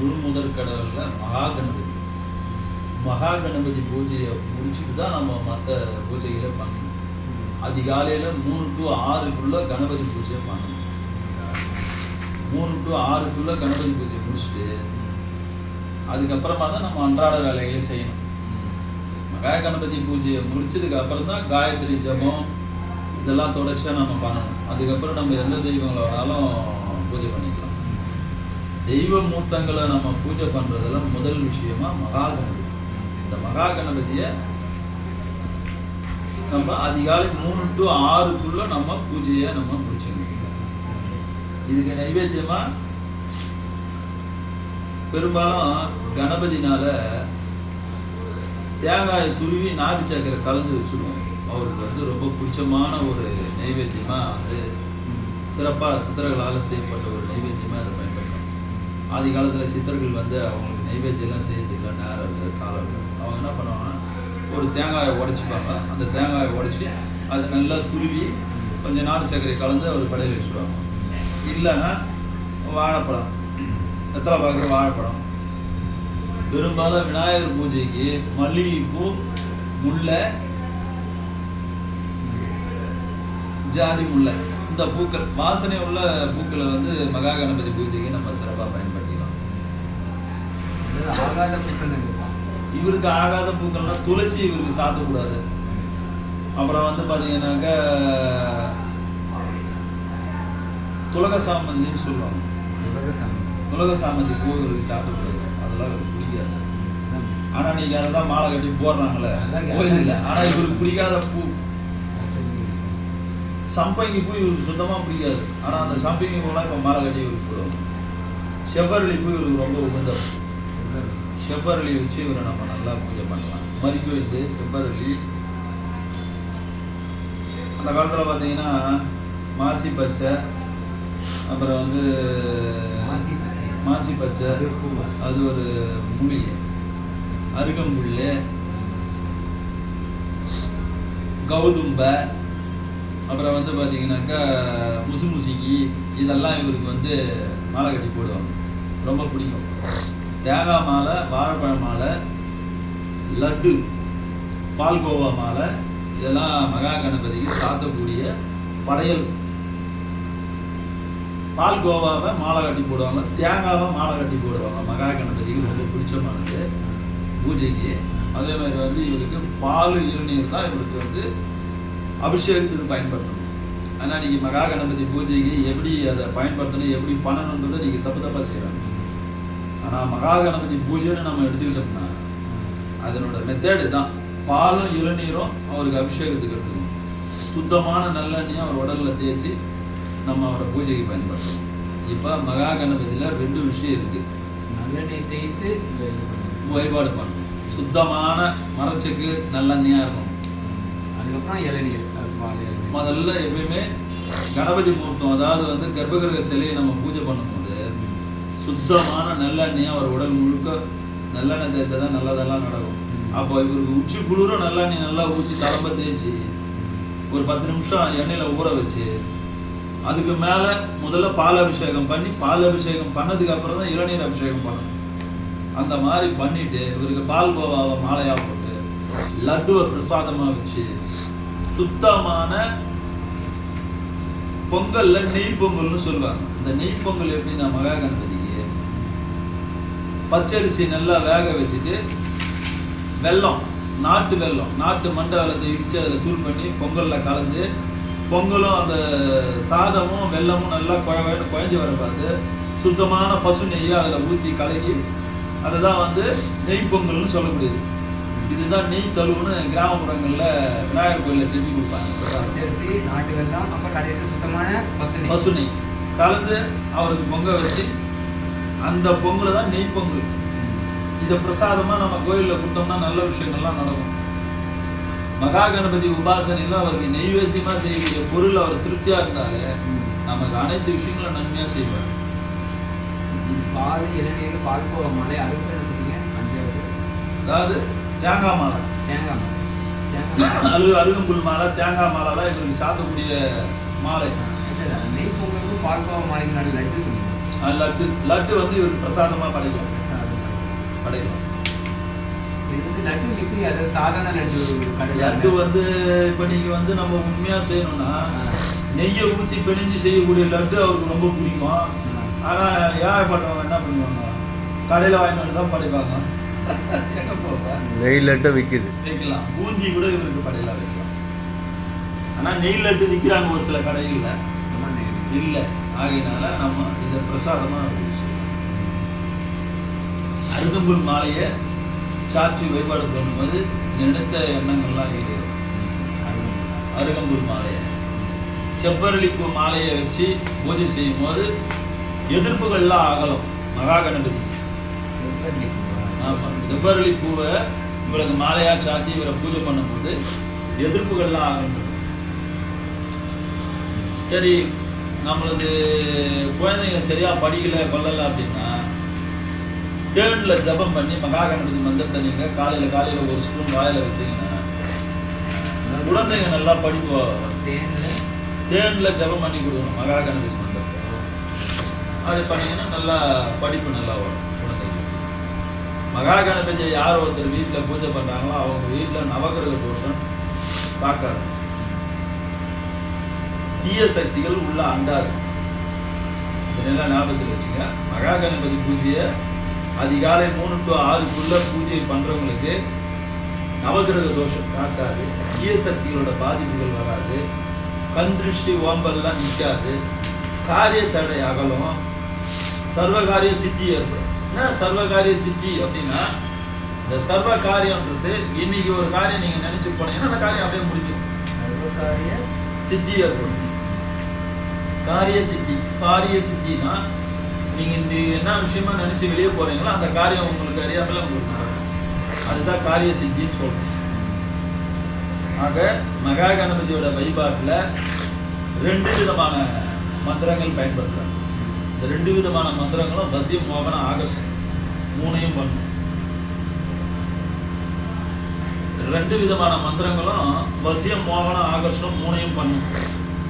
முழு முதற் கடவுளில் மகா கணபதி மகா கணபதி பூஜையை முடிச்சுட்டு தான் நம்ம மற்ற பூஜைகளை பண்ணணும். அதிகாலையில் மூணு டு ஆறுக்குள்ள கணபதி பூஜையை பண்ணணும். மூணு டு ஆறுக்குள்ள கணபதி பூஜையை முடிச்சுட்டு அதுக்கப்புறமா தான் நம்ம அன்றாட வேலைகளை செய்யணும். மகா கணபதி பூஜையை முடிச்சதுக்கு அப்புறம் தான் காயத்ரி ஜபம் இதெல்லாம் தொடர்ச்சியாக நம்ம பண்ணணும். அதுக்கப்புறம் நம்ம எந்த தெய்வங்களை வேணாலும் பூஜை பண்ணி தெய்வ மூர்த்தங்களை நம்ம பூஜை பண்ணுறதெல்லாம் முதல் விஷயமா மகா கணபதி இந்த மகா கணபதியை நம்ம அதிகாலை மூணு டு ஆறுக்குள்ள நம்ம பூஜையை நம்ம முடிச்சுக்கணும் இதுக்கு நைவேத்தியமா? பெரும்பாலும் கணபதினால தேங்காய் துருவி நாட்டு சக்கரை கலந்து வச்சுருவோம் அவருக்கு வந்து ரொம்ப பிடிச்சமான ஒரு நைவேத்தியமாக வந்து சிறப்பாக சித்தர்களால் செய்யப்பட்ட ஒரு நைவேத்தியமாக அதை பயன்படுத்தணும். ஆதி காலத்தில் சித்தர்கள் வந்து அவங்களுக்கு நைவேத்தியம்லாம் செய்யறதுக்கு நேரம் காலம் அவங்க என்ன பண்ணுவாங்கன்னா ஒரு தேங்காயை உடைச்சிப்பாங்க. அந்த தேங்காயை உடைச்சி அதை நல்லா துருவி கொஞ்சம் நாட்டு சர்க்கரை கலந்து அவர் படையில் வச்சுருவாங்க. இல்லைன்னா வாழைப்பழம். எத்தனை பார்க்குற வாழைப்பழம். பெரும்பாலும் விநாயகர் பூஜைக்கு மல்லிகைப்பூ முல்லை ஜாதி முல்லை. இந்த பூக்கள் வாசனை உள்ள பூக்களை வந்து மகா கணபதி பூஜைக்கு நம்ம சிறப்பாக பயன்படுத்திக்கலாம் இவருக்கு ஆகாத பூக்கள்னா துளசி இவருக்கு சாத்தக்கூடாது. அப்புறம் வந்து பார்த்தீங்கன்னாக்கா துலக சாமந்தின்னு சொல்லுவாங்க. துலக சாமந்தி பூ இவருக்கு சாத்தக்கூடாது. அதெல்லாம் இவருக்கு பிடிக்காது. ஆனா நீங்க அதை தான் மாலை கட்டி போடுறாங்களே. அதான் கோயிலில். ஆனா இவருக்கு பிடிக்காத பூ. சம்பங்கி பூ இவருக்கு சுத்தமா பிடிக்காது. ஆனா அந்த சம்பங்கி பூலாம் இப்ப மாலை கட்டி இவருக்கு போடுவாங்க செவ்வரளி பூ இவருக்கு ரொம்ப உகந்த பூ. செவ்வரளி வச்சு இவரை நம்ம நல்லா பூஜை பண்ணலாம். மறிக்கு வைத்து செவ்வரளி. அந்த காலத்துல பார்த்தீங்கன்னா மாசி பச்சை அப்புறம் வந்து மாசி பச்சை. அது ஒரு மூலிகை அருகம்புல் கௌதும்பை. அப்புறம் வந்து பார்த்தீங்கன்னாக்கா முசுமுசிக்கி இதெல்லாம் இவருக்கு வந்து மாலை கட்டி போடுவாங்க. ரொம்ப பிடிக்கும். தேங்காய் மாலை வாழைப்பழ மாலை லட்டு பால்கோவா மாலை இதெல்லாம் மகா கணபதிக்கு சாத்தக்கூடிய படையல். பால்கோவாவை மாலை கட்டி போடுவாங்க தேங்காவை மாலை கட்டி போடுவாங்க. மகா கணபதிக்கு ரொம்ப பிடிச்சமானது பூஜைக்கு. அதே மாதிரி வந்து இவருக்கு பால் இளநீர் தான் இவருக்கு வந்து அபிஷேகத்துக்கு பயன்படுத்தணும். ஆனால் நீங்கள் மகா கணபதி பூஜைக்கு எப்படி அதை பயன்படுத்தணும் எப்படி பண்ணணுன்றதை நீங்கள் தப்பு தப்பாக செய்கிறாங்க ஆனால் மகா கணபதி பூஜைன்னு நம்ம எடுத்துக்கிட்டோம்னா அதனோட மெத்தேடு தான். பாலும் இளநீரும் அவருக்கு அபிஷேகத்துக்கு எடுத்துக்கணும். சுத்தமான நல்லெண்ணெயை அவர் உடல்ல தேய்ச்சி நம்ம அவரை பூஜைக்கு பயன்படுத்தணும். இப்போ மகா கணபதியில் ரெண்டு விஷயம் இருக்குது நல்லெண்ணெய் தேய்த்து. வழிபாடு பண்ணணும். சுத்தமான மரச்சுக்கு நல்லெண்ணெயாக இருக்கணும். அதுக்கப்புறம் இளநீர். முதல்ல எப்பயுமே கணபதி மூர்த்தம் அதாவது வந்து கர்ப்பகிரக சிலையை நம்ம பூஜை பண்ணும்போது சுத்தமான நல்லெண்ணெய் அவர் உடல் முழுக்க நல்லெண்ணெய் தேய்ச்சா தான் நல்லதெல்லாம் நடக்கும். அப்போ இவருக்கு உச்சி குளிர நல்லெண்ணெய் நல்லா ஊற்றி தரம்ப தேய்ச்சி ஒரு பத்து நிமிஷம் எண்ணெயில் ஊற வச்சு அதுக்கு மேலே முதல்ல பால் அபிஷேகம் பண்ணி பால் அபிஷேகம் பண்ணதுக்கு அப்புறம் தான் இளநீர் அபிஷேகம் பண்ணணும். அந்த மாதிரி பண்ணிட்டு இவருக்கு பால் கோவாவை மாலையாக போட்டு லட்டுவை பிரசாதமாக வச்சு சுத்தமான பொங்கல்ல நெய் பொங்கல்னு சொல்லுவாங்க. இந்த நெய் பொங்கல் எப்படின்னா மகா கணபதிக்கு பச்சரிசி நல்லா வேக வச்சுட்டு வெல்லம் நாட்டு வெல்லம் நாட்டு மண்டை இடித்து அதில் தூள் பண்ணி பொங்கலில் கலந்து பொங்கலும் அந்த சாதமும் வெல்லமும் நல்லா குழ குழஞ்சி வர பார்த்து சுத்தமான பசு நெய்யை அதில் ஊற்றி கலக்கி அதை தான் வந்து நெய் பொங்கல்னு சொல்லக்கூடியது. இதுதான் நெய் தழுவுன்னு கிராமப்புறங்களில் விநாயகர் கோயிலில் செஞ்சு கொடுப்பாங்க. பச்சரிசி நாட்டு வெல்லம் அப்புறம் கடைசி சுத்தமான பசு பசு நெய். கலந்து அவருக்கு பொங்க வச்சு அந்த பொங்கலை தான் நெய் பொங்கல் இதை பிரசாதமா நம்ம கோயில்ல கொடுத்தோம்னா நல்ல விஷயங்கள்லாம் நடக்கும். மகா கணபதி உபாசனையில அவருக்கு நெய்வேத்தியமா செய்யக்கூடிய பொருள் அவர் திருப்தியா இருந்தாலே நமக்கு அனைத்து விஷயங்களும் நன்மையா செய்வார். பால் இளநீர் பால் கோவ மாலை அதுக்கு அதாவது தேங்காய் மாலை. தேங்காய் தேங்காய் மாலை. அழு அருகம்புல் மாலை தேங்காய் மாலைலாம் இவருக்கு சாத்தக்கூடிய மாலை. நெய் பொங்கலுக்கும் பால் கோவ மாலைக்கு நடுவில் லட்டு அஹ் லட்டு. லட்டு வந்து இவர் பிரசாதமா படைக்கலாம் படைக்கலாம் லட்டு எப்படி அது சாதாரண லட்டு லட்டு வந்து இப்ப நீங்க வந்து நம்ம உண்மையா செய்யணும்னா நெய்யை ஊத்தி பிணைஞ்சு செய்யக்கூடிய லட்டு அவருக்கு ரொம்ப பிடிக்கும். ஆனா ஏழைப்பட்டவங்க என்ன பண்ணுவாங்க? கடையில வாங்கிட்டு வந்து தான் படைப்பாங்க. நெய் லட்டு விற்கிது வைக்கலாம். பூந்தி கூட இவருக்கு கடையில வைக்கலாம். ஆனா நெய் லட்டு விற்கிறாங்க ஒரு சில கடைகள்ல. இல்ல. ஆகையினால நம்ம இதை பிரசாதமா use செய்யலாம். அருகம்புல் மாலையை சாற்றி வழிபாடு பண்ணும்போது நினைத்த எண்ணங்கள்லாம் ஈடேறும் அருகம்புல் மாலையை. செவ்வரளிப்பூ மாலையை வச்சு பூஜை செய்யும் போது எதிர்ப்புகள்லாம் அகலும் மகா கணபதி. ஆமாம் செவ்வரளி பூவை இவருக்கு மாலையா சாத்தி இவரை பூஜை பண்ணும்போது எதிர்ப்புகள்லாம் ஆகின்றது சரி நம்மளது குழந்தைங்க சரியா படிக்கல கொள்ளல அப்படின்னா தேர்ட்ல ஜபம் பண்ணி மகா கணபதி மந்திரத்தை நீங்க காலையில காலையில ஒரு ஸ்பூன் வாயில வச்சீங்கன்னா குழந்தைங்க நல்லா படிப்பு? தேன்ல? ஜபம் பண்ணி கொடுக்கணும் மகா கணபதி மந்திரத்தை. அப்படி பண்ணீங்கன்னா நல்லா படிப்பு நல்லா வரும். மகா கணபதியை யார் ஒருத்தர் வீட்டில் பூஜை பண்ணுறாங்களோ அவங்க வீட்டில் நவகிரக தோஷம் பார்க்காது தீய சக்திகள் உள்ள அண்டாது இதெல்லாம் ஞாபகத்தில் வச்சுங்க? மகா கணபதி பூஜையை அதிகாலை மூணு டு ஆறுக்குள்ள பூஜை பண்றவங்களுக்கு நவகிரக தோஷம் காட்டாது. தீய சக்திகளோட பாதிப்புகள் வராது. கந்திருஷ்டி ஓம்பல்லாம் நிற்காது காரிய தடை அகலம். சர்வகாரிய சித்தி ஏற்படும். என்ன சர்வகாரிய சித்தி அப்படின்னா இந்த சர்வ காரியம்ன்றது இன்னைக்கு ஒரு காரியம் நீங்க நினைச்சு போனீங்கன்னா அந்த காரியம் அப்படியே முடிஞ்சிடும். சித்தி ஏற்படும் காரிய சித்தி. காரிய சித்தினா நீங்க இந்த என்ன விஷயமா நினைச்சு வெளியே போறீங்களோ அந்த காரியம் உங்களுக்கு அறியாமல உங்களுக்கு அதுதான் காரிய சித்தின்னு சொல்றோம். ஆக மகா கணபதியோட வழிபாட்டுல ரெண்டு விதமான மந்திரங்கள் பயன்படுத்துறாங்க இந்த ரெண்டு விதமான மந்திரங்களும் வசியம் மோகன ஆகர்ஷம் மூணையும் பண்ணும். ரெண்டு விதமான மந்திரங்களும் வசியம் மோகன ஆகர்ஷம் மூணையும் பண்ணும்.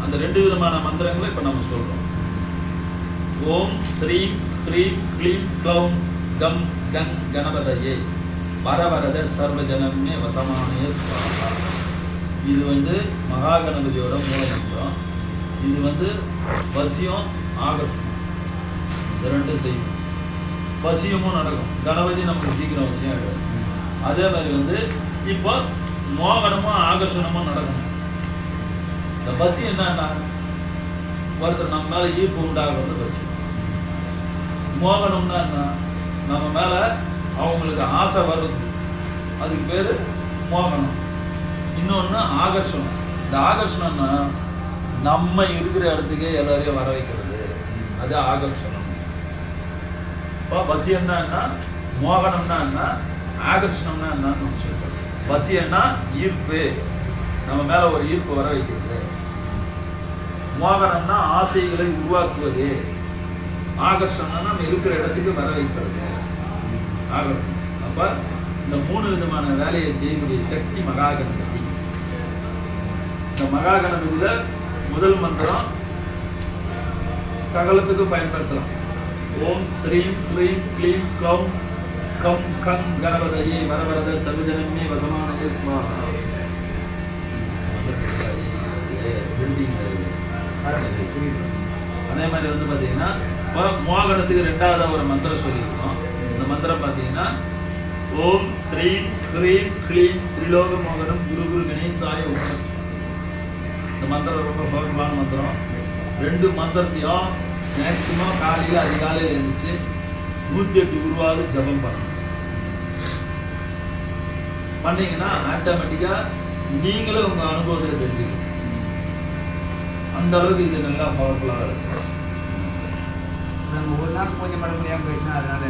அந்த ரெண்டு விதமான மந்திரங்களை இப்போ நம்ம சொல்கிறோம் ஓம் ஸ்ரீ க்ரீம் க்ளீம் க்ளௌம் கம் கங் கணபதையே. வரவரத சர்வஜனமே வசமானே ஸ்வாகா இது வந்து மகா கணபதியோட மூல இது வந்து வசியம் ஆகர்ஷம் ரெண்டும் செய்யும். பசியமும் நடக்கும். கணபதி நமக்கு சீக்கிரம் விஷயம் ஆகிடும் அதே மாதிரி வந்து இப்போ மோகனமும் ஆகர்ஷணமும் நடக்கணும் இந்த பசி என்னன்னா ஒருத்தர் நம்ம மேல ஈர்ப்பு உண்டாகிறது பசி. மோகனம்னா என்ன? நம்ம மேல அவங்களுக்கு ஆசை வருது அதுக்கு பேரு மோகனம். இன்னொன்னு ஆகர்ஷணம். இந்த ஆகர்ஷணம்னா நம்ம இருக்கிற இடத்துக்கே எல்லாரையும் வர வைக்கிறது. அது ஆகர்ஷணம். இப்போ வசியம்னா என்னன்னா மோகனம்னா என்ன ஆகர்ஷணம்னா என்னன்னு நம்ம சொல்றோம் வசியம்னா ஈர்ப்பு நம்ம மேல ஒரு ஈர்ப்பு வர வைக்கிறது மோகனம்னா ஆசைகளை உருவாக்குவது ஆகர்ஷணம்னா நம்ம இருக்கிற இடத்துக்கு வர வைக்கிறது ஆகர்ஷணம் அப்ப இந்த மூணு விதமான வேலையை செய்யக்கூடிய சக்தி மகா கணபதி இந்த மகா கணபதியில முதல் மந்திரம் சகலத்துக்கும் பயன்படுத்தலாம் ஓம் ஸ்ரீம் க்ரீம் க்ளீம் க்ளௌம் கம் கம் கணபதையே வரவரத சர்வஜனமே வசமானே ஸ்வாஹா அதே மாதிரி வந்து பார்த்தீங்கன்னா மோகனத்துக்கு ரெண்டாவது ஒரு மந்திரம் சொல்லியிருக்கோம். இந்த மந்திரம் பார்த்தீங்கன்னா ஓம் ஸ்ரீம் க்ரீம் க்ளீம் திரிலோக மோகனம் குரு குரு கணேசாய இந்த மந்திரம் ரொம்ப பவர்ஃபுல்லான மந்திரம். ரெண்டு மந்திரத்தையும் மேக்சிமம் காலையில் அதிகாலையில் எழுந்துச்சு நூற்றி எட்டு உருவாது ஜபம் பண்ணணும். பண்ணீங்கன்னா ஆட்டோமேட்டிக்காக நீங்களும் உங்கள் அனுபவத்தில் தெரிஞ்சுக்கலாம் அந்த அளவுக்கு இது நல்லா பவர்ஃபுல்லாக இருக்கு நம்ம ஒரு நாள் பூஜை பண்ண முடியாம போயிடுச்சுன்னா அதனால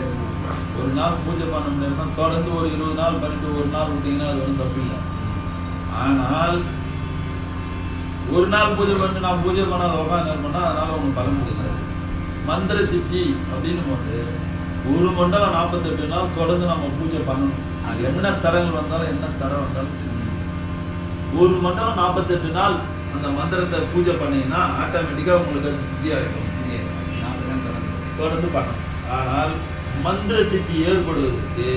ஒரு நாள் பூஜை பண்ண முடியுமா தொடர்ந்து ஒரு இருபது நாள் பண்ணிட்டு ஒரு நாள் விட்டீங்கன்னா அது ஒன்றும் தப்பு இல்லை. ஆனால் ஒரு நாள் பூஜை பண்ணிட்டு நான் பூஜை பண்ணாத உட்காந்து பண்ணால் அதனால ஒன்றும் பலன் கிடைக்காது மந்திர சித்தி அப்படின்னு போது ஒரு மண்டலம் நாற்பத்தெட்டு நாள் தொடர்ந்து நம்ம பூஜை பண்ணணும். அது என்ன தடங்கள் வந்தாலும் என்ன தடை வந்தாலும் சரி. ஒரு மண்டலம் நாற்பத்தெட்டு நாள் அந்த மந்திரத்தை பூஜை பண்ணீங்கன்னா ஆட்டோமேட்டிக்காக உங்களுக்கு அது சித்தியாக இருக்கும் தொடர்ந்து பண்ணணும். ஆனால் மந்திர சித்தி ஏற்படுவதற்கு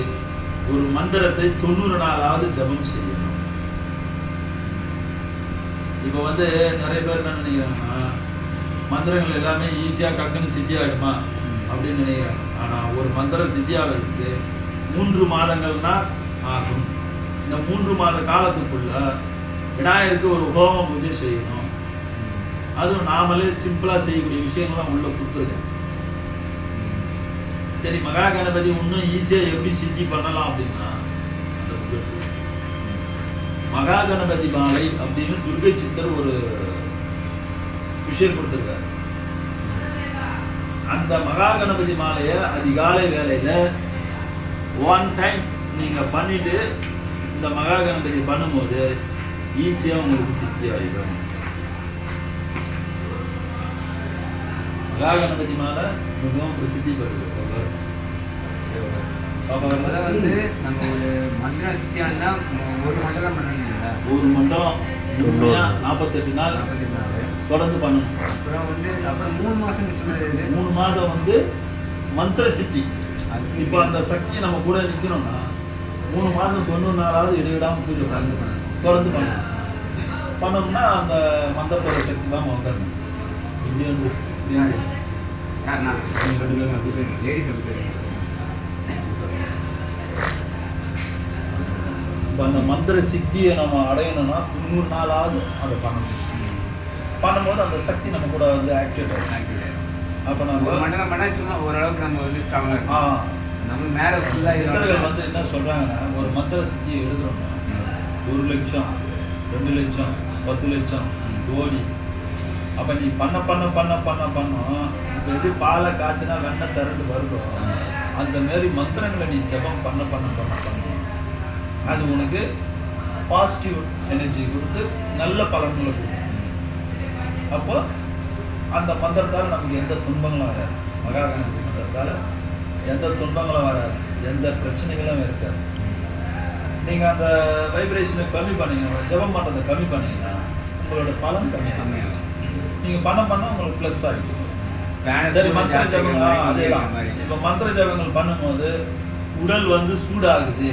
ஒரு மந்திரத்தை தொண்ணூறு நாளாவது ஜெபம் செய்யணும். இப்போ வந்து நிறைய பேர் என்ன நினைக்கிறாங்கன்னா மந்திரங்கள் எல்லாமே ஈஸியாக டக்குன்னு சித்தி ஆகிடுமா அப்படின்னு நினைக்கிறாங்க ஆனால் ஒரு மந்திரம் சித்தி ஆகிறதுக்கு மூன்று மாதங்கள்னா ஆகும். இந்த மூன்று மாத காலத்துக்குள்ள விநாயகருக்கு ஒரு ஹோம பூஜை செய்யணும். அதுவும் நாமளே சிம்பிளாக செய்யக்கூடிய விஷயங்கள்லாம் உள்ள கொடுத்துருக்கேன். சரி மகா கணபதி இன்னும் ஈஸியாக எப்படி சித்தி பண்ணலாம் அப்படின்னா அந்த. மகா கணபதி மாலை அப்படின்னு துர்கை சித்தர் ஒரு விஷயம் கொடுத்துருக்காரு. அந்த மகா கணபதி மாலையை அதிகாலை வேலையில ஒன் டைம் நீங்க பண்ணிட்டு இந்த மகா கணபதி பண்ணும்போது ஈஸியா உங்களுக்கு சித்தி ஆயிடும். மகா கணபதி மாலை மிகவும் பிரசித்தி பெறுது? வந்து நம்ம ஒரு மந்திர சித்தியானா ஒரு மண்டலம் பண்ணணும்ல ஒரு மண்டலம். நாற்பத்தெட்டு நாள்? தொடர்ந்து பண்ணணும் அப்புறம் வந்து அப்புறம் மூணு மாசம் சொன்னது இது. மூணு மாதம் வந்து மந்திர சித்தி. அதுக்கு இப்போ அந்த சக்தி நம்ம கூட நிற்கணும்னா மூணு மாதம் தொண்ணூறு நாளாவது இடைவிடாம பூஜை தொடர்ந்து பண்ணணும். தொடர்ந்து பண்ணணும் பண்ணோம்னா அந்த மந்திரத்தோட சக்தி தான் வந்துடணும் இங்கே வந்து யாரு? இப்போ அந்த மந்திர சித்தியை நம்ம அடையணும்னா தொண்ணூறு நாளாவது அதை பண்ணணும். பண்ணும்போது அந்த சக்தி நம்ம கூட வந்து ஆக்டிவேட் ஆகும். அப்போ நம்ம மண்டலம் பண்ணா சும்மா ஓரளவுக்கு நம்ம வந்து ஸ்ட்ராங்கா ஆ இருக்கும். நம்ம மேல ஃபுல்லா சித்தர்கள் வந்து என்ன சொல்றாங்கன்னா ஒரு மந்திர சித்தியை எழுதுறோம்னா ஒரு லட்சம் ரெண்டு லட்சம் பத்து லட்சம் கோடி. அப்ப நீ பண்ண பண்ண பண்ண பண்ண பண்ணோம் இப்போ எப்படி பாலை காய்ச்சினா வெண்ணெய் திரண்டு வருதோ அந்த மாதிரி மந்திரங்களை நீ ஜெபம் பண்ண பண்ண பண்ண பண்ண. அது உனக்கு பாசிட்டிவ் எனர்ஜி கொடுத்து நல்ல பலன்களை கொடுக்கும். அப்போ அந்த மந்திரத்தால் நமக்கு எந்த துன்பங்களும் வராது. மகாகணபதி மந்திரத்தால் எந்த துன்பங்களும் வராது. எந்த பிரச்சனைகளும் இருக்காது. நீங்கள் அந்த வைப்ரேஷனை கம்மி பண்ணீங்க ஜெபம் பண்ணுறதை கம்மி பண்ணீங்கன்னா உங்களோட பலன் கம்மியாகும் கம்மியாகும். நீங்க பண்ண பண்ண உங்களுக்கு ப்ளஸ் ஆகிடும். சரி மந்திர ஜபங்கள் அதேதான் மாதிரி. இப்போ மந்திர ஜபங்கள் பண்ணும்போது உடல் வந்து சூடாகுது.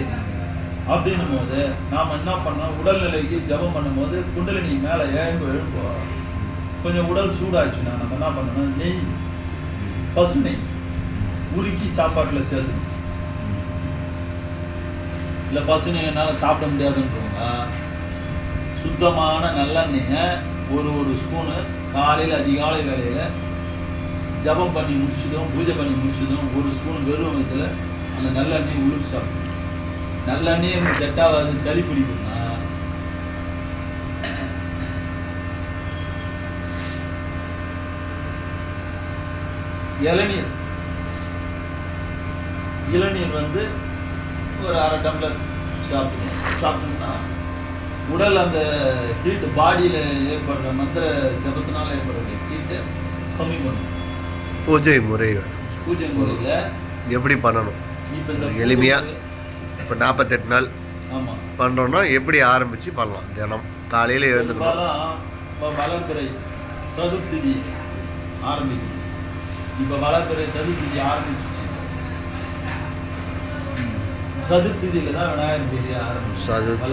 அப்படின்னும் போது நாம் என்ன பண்ணோம் உடல்நிலைக்கு ஜபம் பண்ணும்போது குண்டலினி மேலே எழும்பு. எழுப்போ கொஞ்சம் உடல் சூடாச்சுன்னா நம்ம என்ன பண்ணணும்? நெய் பசு நெய் உருக்கி சாப்பாட்டில் சேர்த்து இல்லை பசு நெய் என்னால் சாப்பிட முடியாதுன்றவங்க சுத்தமான நல்லெண்ணெயை ஒரு ஒரு ஸ்பூனு காலையில் அதிகாலை வேலையில் ஜபம் பண்ணி முடிச்சதும் பூஜை பண்ணி முடிச்சதும் ஒரு ஸ்பூன் வெறும் வயிற்றுல அந்த நல்லெண்ணெய் உளுக்கு சாப்பிடும் நல்லெண்ணெய் எனக்கு செட் ஆகாது சளி பிடிக்கும்னா இளநீர். இளநீர் வந்து ஒரு அரை டம்ளர் சாப்பிடணும் சாப்பிட்டோம்னா உடல் அந்த ஹீட் பாடியில் ஏற்படுற மந்திர ஜபத்தினால ஏற்படுற ஹீட்டை கம்மி பண்ணும். பூஜை முறைகள் பூஜை முறையில் எப்படி பண்ணணும்? இப்போ இந்த எளிமையா? பூஜை- இப்போ நாற்பத்தெட்டு நாள் ஆமா. பண்ணுறோன்னா எப்படி ஆரம்பித்து பண்ணலாம்? தினம் காலையில் எழுந்துக்கணும். வளர்பிறை சதுர்த்திதி ஆரம்பிக்கும் இப்போ வளர்பிறை சதுர்த்திதி ஆரம்பிச்சிச்சு. சதுர்த்திதியில தான் விநாயகர் பூஜை ஆரம்பிச்சு சதுர்த்தி.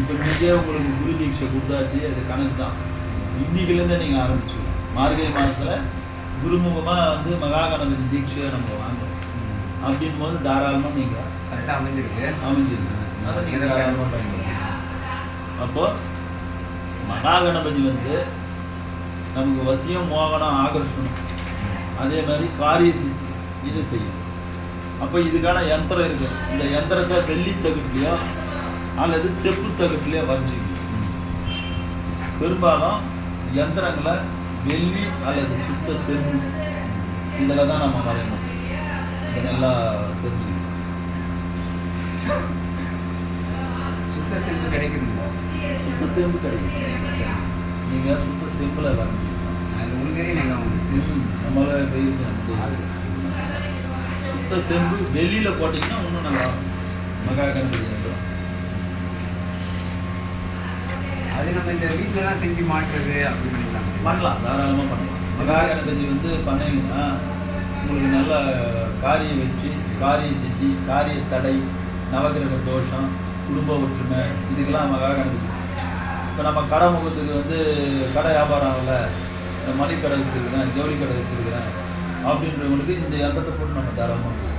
இப்போ இன்னைக்கே உங்களுக்கு குரு தீட்சை கொடுத்தாச்சு அது கணக்கு தான். இன்னைக்குலேருந்தே நீங்கள் ஆரம்பிச்சு மார்கழி மாதத்துல குருமுகமா வந்து மகா கணபதி தீட்சையை நம்ம வாங்குறோம் அப்படின் போது தாராளமாக நீங்கள் கரெக்டா அமைஞ்சிருக்கு. அமைஞ்சிருக்கு. அதை நீங்கள் தாராளமாக பயன்படுத்தலாம் அப்போ மகா கணபதி வந்து நமக்கு வசியம் மோகனம் ஆகர்ஷணம். அதே மாதிரி காரிய சித்தி இது செய்யும். அப்போ இதுக்கான யந்திரம் இருக்கு. இந்த யந்திரத்தை வெள்ளி தகட்டுலையோ அல்லது செப்பு தகட்டுலையோ வரைஞ்சிக்கணும். பெரும்பாலும் யந்திரங்களை வெள்ளி அல்லது சுத்த செம்பு இதில் தான் நம்ம வரையணும். இதை நல்லா தெரிஞ்சுக்கணும். சுத்த செல்வ கிடைக்குதுங்களா? சுத்த செம்பு கிடைக்கும் நீங்கள் சுத்த செம்பில் வரைஞ்சிக்கணும் அது உண்மையே நீங்க ம், நம்மளால சுத்த செம்பு வெளியில போட்டீங்கன்னா இன்னும் நல்லா. மகா யந்திரம். அது நம்ம இந்த வீட்ல எல்லாம் செஞ்சு மாட்டுறது அப்படி பண்ணிக்கலாம். பண்ணலாம் தாராளமா பண்ணலாம். மகா கணபதி வந்து பண்ணீங்கன்னா உங்களுக்கு நல்ல காரிய வெற்றி காரிய சித்தி காரிய தடை நவகிரக தோஷம் குடும்ப ஒற்றுமை இதுக்கெல்லாம் நமக்காக கணபதி இப்போ நம்ம கடை முகத்துக்கு வந்து கடை வியாபாரம் ஆகல இந்த மளிகை கடை ஜவுளி கடை வச்சுருக்கிறேன் அப்படின்றவங்களுக்கு இந்த யந்திரத்தை போட்டு நம்ம தரமாக